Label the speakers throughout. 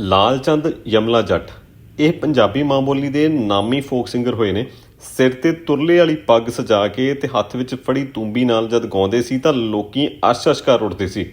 Speaker 1: ਲਾਲ ਚੰਦ, ਯਮਲਾ ਜੱਟ। ਇਹ ਪੰਜਾਬੀ ਮਾਂ ਬੋਲੀ ਦੇ ਨਾਮੀ ਫੋਕ ਸਿੰਗਰ ਹੋਏ ਨੇ। ਸਿਰ ਤੇ ਤੁਰਲੇ ਵਾਲੀ ਪੱਗ ਸਜਾ ਕੇ ਤੇ ਹੱਥ ਵਿੱਚ ਫੜੀ ਤੂੰਬੀ ਨਾਲ ਜਦ ਗਾਉਂਦੇ ਸੀ ਤਾਂ ਲੋਕੀ ਅਸ਼-ਅਸ਼ ਕਰ ਉੱਠਦੇ ਸੀ।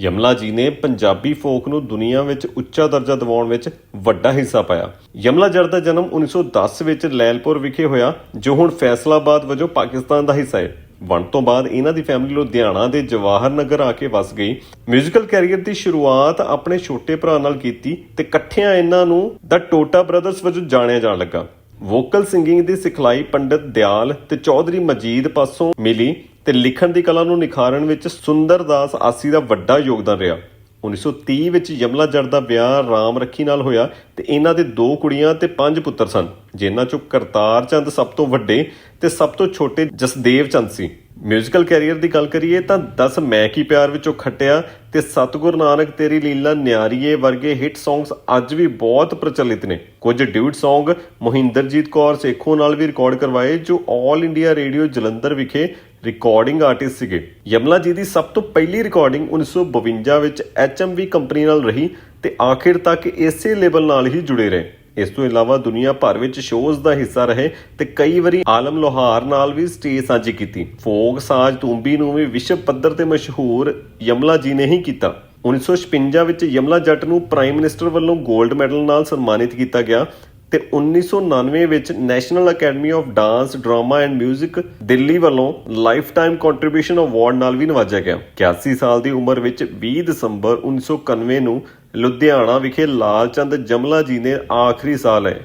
Speaker 1: ਯਮਲਾ ਜੀ ਨੇ ਪੰਜਾਬੀ ਫੋਕ ਨੂੰ ਦੁਨੀਆ ਵਿੱਚ ਉੱਚਾ ਦਰਜਾ ਦਿਵਾਉਣ ਵਿੱਚ ਵੱਡਾ ਹਿੱਸਾ ਪਾਇਆ। ਯਮਲਾ ਜੱਟ ਦਾ ਜਨਮ 1910 ਵਿੱਚ ਲੈਲਪੁਰ ਵਿਖੇ ਹੋਇਆ, ਜੋ ਹੁਣ ਫੈਸਲਾਬਾਦ ਵਜੋਂ ਪਾਕਿਸਤਾਨ ਦਾ ਹਿੱਸਾ ਹੈ ਵੰਡ ਤੋਂ ਬਾਅਦ ਇਹਨਾਂ ਦੀ ਫੈਮਿਲੀ ਲੁਧਿਆਣਾ ਦੇ ਜਵਾਹਰ ਨਗਰ ਆ ਕੇ ਵਸ ਗਈ 뮤지컬 ਕੈਰੀਅਰ ਦੀ ਸ਼ੁਰੂਆਤ ਆਪਣੇ ਛੋਟੇ ਭਰਾ ਨਾਲ ਕੀਤੀ ਤੇ ਇਕੱਠਿਆਂ ਇਹਨਾਂ ਨੂੰ ਦਾ ਟੋਟਾ ਬ੍ਰਦਰਸ ਵਜੋਂ ਜਾਣਿਆ ਜਾਣ ਲੱਗਾ ਵੋਕਲ ਸਿੰਗਿੰਗ ਦੀ ਸਿਖਲਾਈ ਪੰਡਿਤ ਦਿਆਲ ਤੇ ਚੌਧਰੀ ਮਜੀਦ ਪਾਸੋਂ ਮਿਲੀ ਤੇ ਲਿਖਣ ਦੀ ਕਲਾ ਨੂੰ ਨਿਖਾਰਨ ਵਿੱਚ ਸੁੰਦਰਦਾਸ ਆਸੀ ਦਾ ਵੱਡਾ ਯੋਗਦਾਨ ਰਿਹਾ 1930 ਵਿੱਚ ਯਮਲਾ ਜੜ ਦਾ ਵਿਆਹ ਰਾਮ ਰੱਖੀ ਨਾਲ ਹੋਇਆ ਤੇ ਇਹਨਾਂ ਦੇ ਦੋ ਕੁੜੀਆਂ ਤੇ ਪੰਜ ਪੁੱਤਰ ਸਨ। ਜਿਨ੍ਹਾਂ ਚੋਂ ਕਰਤਾਰ ਚੰਦ ਸਭ ਤੋਂ ਵੱਡੇ ਤੇ ਸਭ ਤੋਂ ਛੋਟੇ ਜਸਦੇਵ ਚੰਦ ਸੀ। ਮਿਊਜ਼ੀਕਲ ਕੈਰੀਅਰ ਦੀ ਗੱਲ ਕਰੀਏ ਤਾਂ ਦਸ ਮੈਂ ਕੀ ਪਿਆਰ ਵਿੱਚੋਂ ਖਟਿਆ ਤੇ ਸਤਗੁਰ ਨਾਨਕ ਤੇਰੀ ਲੀਲਾ ਨਿਆਰੀਏ ਵਰਗੇ ਹਿੱਟ ਸੌਂਗਸ ਅੱਜ ਵੀ ਬਹੁਤ ਪ੍ਰਚਲਿਤ ਨੇ। ਕੁਝ ਡਿਊਟ ਸੌਂਗ ਮੋਹਿੰਦਰਜੀਤ ਕੌਰ ਸੇਖੋ ਨਾਲ ਵੀ ਰਿਕਾਰਡ ਕਰਵਾਏ ਜੋ ਆਲ ਇੰਡੀਆ ਰੇਡੀਓ ਜਲੰਧਰ ਵਿਖੇ ਰਿਕਾਰਡਿੰਗ ਆਰਟਿਸਟ ਸੀਗੇ। ਯਮਲਾ ਜੀ ਦੀ ਸਭ ਤੋਂ ਪਹਿਲੀ ਰਿਕਾਰਡਿੰਗ 1952 ਵਿੱਚ HMV ਕੰਪਨੀ ਨਾਲ ਰਹੀ ਤੇ ਆਖਿਰ ਤੱਕ ਇਸੇ ਲੇਬਲ ਨਾਲ ਹੀ ਜੁੜੇ ਰਹੇ। ਇਸ ਤੋਂ ਇਲਾਵਾ ਦੁਨੀਆ ਭਰ ਵਿੱਚ ਸ਼ੋਜ਼ ਦਾ ਹਿੱਸਾ ਰਹੇ ਤੇ ਕਈ ਵਾਰੀ ਆਲਮ ਲੋਹਾਰ ਨਾਲ ਵੀ ਸਟੇਜ ਸਾਂਝੀ ਕੀਤੀ। ਫੋਕ ਸਾਜ਼ ਤੂੰਬੀ ਨੂੰ ਵੀ ਵਿਸ਼ਵ ਪੱਧਰ ਤੇ ਮਸ਼ਹੂਰ ਯਮਲਾ ਜੀ ਨੇ ਹੀ ਕੀਤਾ। 1956 ਵਿੱਚ ਯਮਲਾ ਜੱਟ ਨੂੰ ਪ੍ਰਾਈਮ ਮਿਨਿਸਟਰ ਵੱਲੋਂ 골ਡ ਮੈਡਲ ਨਾਲ ਸਨਮਾਨਿਤ ਕੀਤਾ ਗਿਆ ਤੇ 1999 ਵਿੱਚ National Academy of Dance, drama and 뮤직 Delhi ਵੱਲੋਂ ਲਾਈਫ ਟਾਈਮ ਕੰਟਰੀਬਿਊਸ਼ਨ ਅਵਾਰਡ ਨਾਲ ਵੀ ਨਿਵਾਜਿਆ ਗਿਆ। 81 ਸਾਲ ਦੀ ਉਮਰ ਵਿੱਚ 20 ਦਸੰਬਰ 1991 ਨੂੰ ਲੁਧਿਆਣਾ ਵਿਖੇ ਲਾਲਚੰਦ ਜਮਲਾ ਜੀ ਨੇ ਆਖਰੀ ਸਾਹ ਲਏ।